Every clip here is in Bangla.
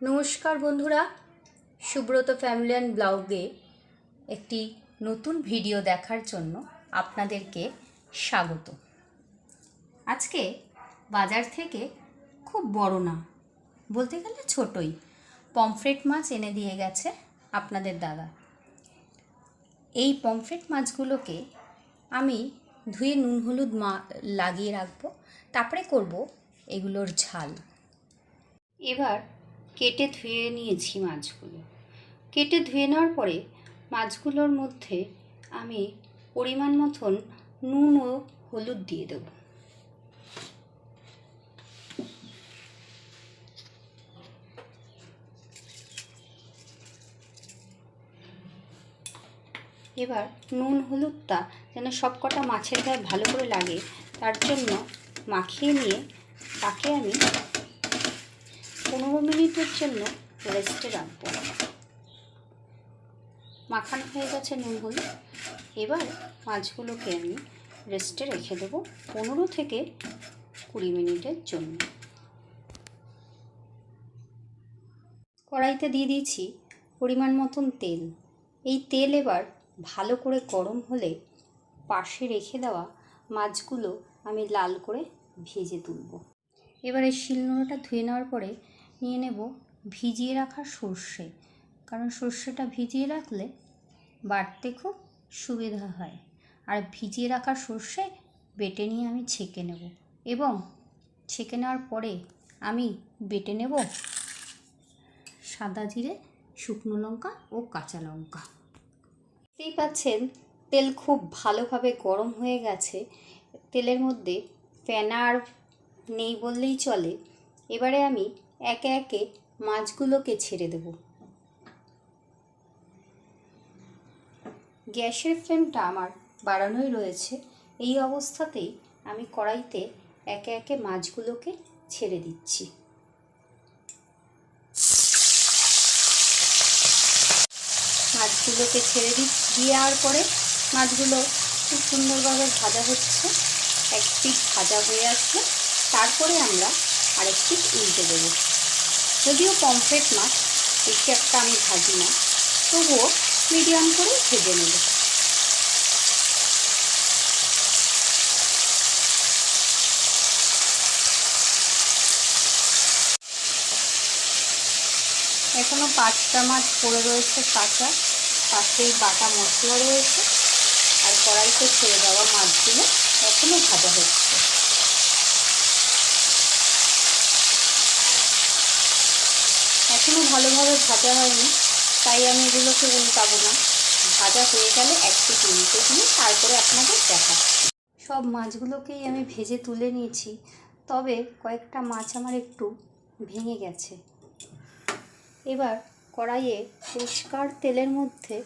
নমস্কার বন্ধুরা, সুব্রত ফ্যামিলি অ্যান্ড ব্লগে একটি নতুন ভিডিও দেখার জন্য আপনাদেরকে স্বাগত। আজকে বাজার থেকে খুব বড় না, বলতে গেলে ছোটই। পমফ্রেট মাছ এনে দিয়ে গেছে আপনাদের দাদা। এই পমফ্রেট মাছগুলোকে আমি ধুয়ে নুন হলুদ মা, লাগিয়ে রাখব, তারপরে করব এগুলোর ঝাল। এবার কেটে ধুয়ে নিয়েছি মাছগুলো। কেটে ধুয়ে নেওয়ার পরে মাছগুলোর মধ্যে আমি পরিমাণ মতন নুন ও হলুদ দিয়ে দেব। এবার নুন হলুদটা যেন সব কটা মাছের গায়ে ভালো করে লাগে, তার জন্য মাখিয়ে নিয়ে তাকে আমি পনেরো মিনিটের জন্য রেস্টে রাখব। মাখানো হয়ে গেছে নুন, হলুদ। এবার মাছগুলোকে আমি রেস্টে রেখে দেবো পনেরো থেকে কুড়ি মিনিটের জন্য। কড়াইতে দিয়ে দিয়েছি পরিমাণ মতন তেল। এই তেল এবার ভালো করে গরম হলে পাশে রেখে দেওয়া মাছগুলো আমি লাল করে ভেজে তুলব। এবারে শিলনোড়াটা ধুয়ে নেওয়ার পরে নিয়ে নেব ভিজিয়ে রাখা সর্ষে। কারণ সর্ষেটা ভিজিয়ে রাখলে বাটতে খুব সুবিধা হয়। আর ভিজিয়ে রাখা সর্ষে বেটে নিয়ে আমি ছেঁকে নেব। এবং ছেঁকে নেওয়ার পরে আমি বেটে নেব সাদা জিরে, শুকনো লঙ্কা ও কাঁচা লঙ্কা। দেখতেই পাচ্ছেন, তেল খুব ভালোভাবে গরম হয়ে গেছে। তেলের মধ্যে ফেনা আর নেই বললেই চলে। এবারে আমি একে একে মাছগুলোকে ছেড়ে দেব। গ্যাসের ফ্লেমটা আমার বাড়ানোই রয়েছে। এই অবস্থাতেই আমি কড়াইতে একে একে মাছগুলোকে ছেড়ে দিচ্ছি। মাছগুলোকে ছেড়ে দি, দিয়ে দেওয়ার পরে মাছগুলো খুব সুন্দরভাবে ভাজা হচ্ছে। এক পিঠ ভাজা হয়ে আসছে তারপরে আমরা আরেক পিঠ উল্টে দেবো। যদিও পমফ্রেট মাছ বেশি একটা আমি ভাজি না, তবুও মিডিয়াম করে ভেজে নেব। এখনও পাঁচটা মাছ পড়ে রয়েছে কাঁচা, পাশেই বাটা মশলা রয়েছে, আর কড়াইতে ছেড়ে দেওয়া মাছগুলো এখনও ভাজা হচ্ছে। এখনও ভালোভাবে ভাজা হয়নি, তাই আমি এগুলোকে উল্টাবো না। ভাজা হয়ে গেলে এক পিঠ উল্টে দিয়ে তারপরে আপনাদের দেখাচ্ছি। সব মাছগুলোকেই আমি ভেজে তুলে নিয়েছি, তবে কয়েকটা মাছ আমার একটু ভেঙে গেছে। এবার কড়াইয়ে পরিষ্কার তেলের মধ্যে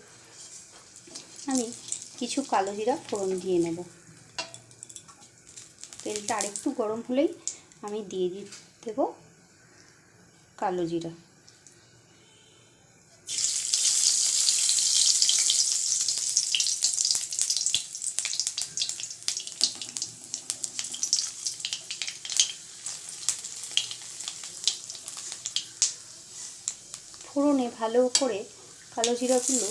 আমি কিছু কালো জিরা ফোড়ন দিয়ে নেব। তেলটা আরেকটু গরম হলেই আমি দিয়ে দেব কালো জিরা। ফোড়নে ভালো করে কালো জিরাগুলো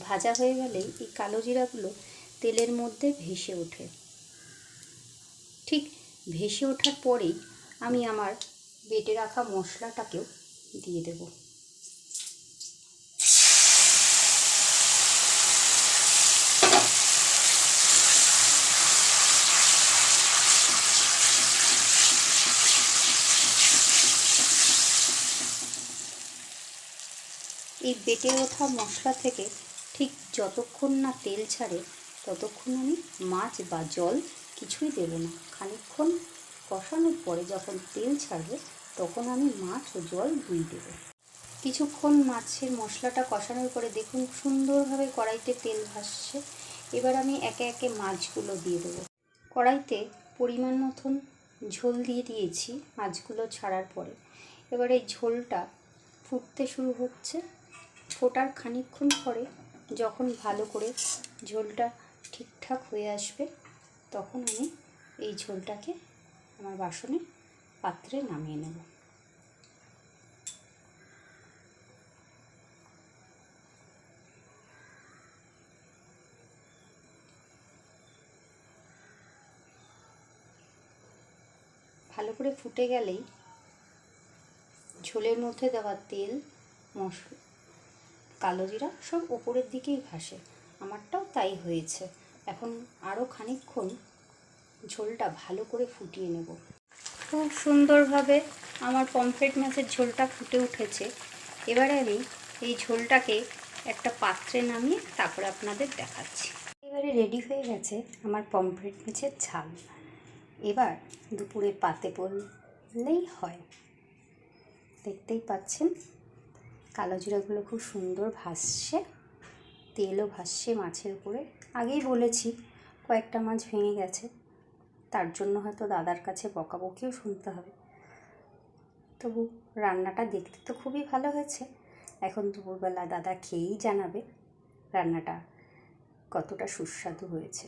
ভাজা হয়ে গেলেই এই কালো জিরাগুলো তেলের মধ্যে ভেসে ওঠে। ঠিক ভেসে ওঠার পরেই আমি আমার বেটে রাখা মশলাটাকেও দিয়ে দেব। এই বেটে ওঠা মশলা থেকে ঠিক যতক্ষণ না তেল ছাড়ে, ততক্ষণ আমি মাছ বা জল কিছুই দেব না। খানিকক্ষণ কষানোর পরে যখন তেল ছাড়বে, তখন আমি মাছ ও জল দুই দেবো। কিছুক্ষণ মাছের মশলাটা কষানোর পরে দেখুন সুন্দরভাবে কড়াইতে তেল ভাসছে। এবার আমি একে একে মাছগুলো দিয়ে দেবো। কড়াইতে পরিমাণ মতন ঝোল দিয়ে দিয়েছি মাছগুলো ছাড়ার পরে। এবার এই ঝোলটা ফুটতে শুরু হচ্ছে। ফোটার খানিক্ষণ পরে যখন ভালো করে ঝোলটা ঠিকঠাক হয়ে আসবে, তখন আমি এই ঝোলটাকে আমার বাসনে পাত্রে নামিয়ে নেব। ভালো করে ফুটে গেলেই ঝোলের মধ্যে দেওয়া তেল, মশলা কালো জিরা সব ওপরের দিকেই ভাসে। আমারটাও তাই হয়েছে। এখন আরও খানিকক্ষণ ঝোলটা ভালো করে ফুটিয়ে নেব। খুব সুন্দরভাবে আমার পমফ্রেট মাছের ঝোলটা ফুটে উঠেছে। এবারে আমি এই ঝোলটাকে একটা পাত্রে নামিয়ে তারপরে আপনাদের দেখাচ্ছি। এবারে রেডি হয়ে গেছে আমার পমফ্রেট মাছের ঝাল। এবার দুপুরে পাতে পড়লেই হয়। দেখতেই পাচ্ছেন? কালো জিরাগুলো খুব সুন্দর ভাসছে, তেলও ভাসছে মাছের উপরে। আগেই বলেছি, কয়েকটা মাছ ভেঙে গেছে, তার জন্য হয়তো দাদার কাছে বকাবকিও শুনতে হবে। তবু রান্নাটা দেখতে তো খুবই ভালো হয়েছে। এখন দুপুরবেলা দাদা খেয়েই জানাবে রান্নাটা কতটা সুস্বাদু হয়েছে।